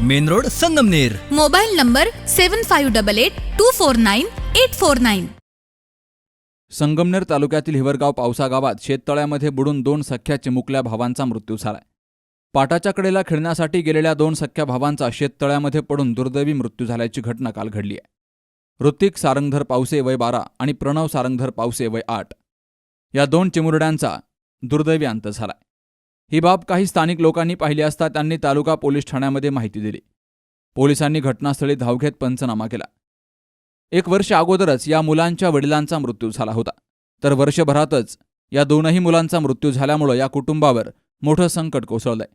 Main road Sangamner. Mobile number seven five double eight two four nine eight four nine Sangamner तालुक्यातील हिवरगाव पावसा गावात शेततळ्यामध्ये बुडून दोन सख्या चिमुकल्या भावांचा मृत्यू झालाय. पाटाच्या कडेला खेळण्यासाठी गेलेल्या दोन सख्या भावांचा शेततळ्यामध्ये पडून दुर्दैवी मृत्यू झाल्याची घटना काल घडली आहे. ऋतिक सारंगधर पावसे वय बारा आणि प्रणव सारंगधर पावसे वय आठ. या दोन चिमुरड्यांचा दुर्दैवी अंत झालाय. ही बाब काही स्थानिक लोकांनी पाहिली असता त्यांनी तालुका पोलीस ठाण्यामध्ये माहिती दिली. पोलिसांनी घटनास्थळी धाव घेत पंचनामा केला. एक वर्ष अगोदरच या मुलांच्या वडिलांचा मृत्यू झाला होता. तर वर्षभरातच या दोनही मुलांचा मृत्यू झाल्यामुळं या कुटुंबावर मोठं संकट कोसळलंय.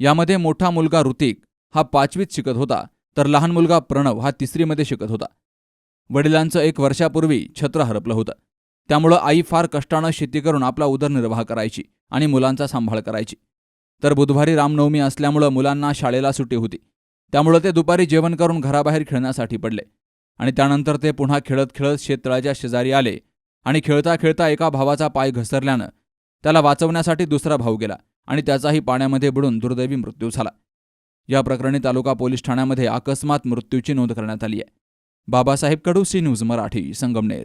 यामध्ये मोठा मुलगा ऋतिक हा पाचवीत शिकत होता तर लहान मुलगा प्रणव हा तिसरीमध्ये शिकत होता. वडिलांचं एक वर्षापूर्वी छत्र हरपलं होतं. त्यामुळं आई फार कष्टानं शेती करून आपला उदरनिर्वाह करायची आणि मुलांचा सांभाळ करायची. तर बुधवारी रामनवमी असल्यामुळं मुलांना शाळेला सुट्टी होती. त्यामुळं ते दुपारी जेवण करून घराबाहेर खेळण्यासाठी पडले. आणि त्यानंतर ते पुन्हा खेळत खेळत शेततळ्याच्या शेजारी आले आणि खेळता खेळता एका भावाचा पाय घसरल्यानं त्याला वाचवण्यासाठी दुसरा भाऊ गेला आणि त्याचाही पाण्यामध्ये बुडून दुर्दैवी मृत्यू झाला. या प्रकरणी तालुका पोलीस ठाण्यामध्ये अकस्मात मृत्यूची नोंद करण्यात आली आहे. Babasaheb Kadu C news Marathi Sangamner.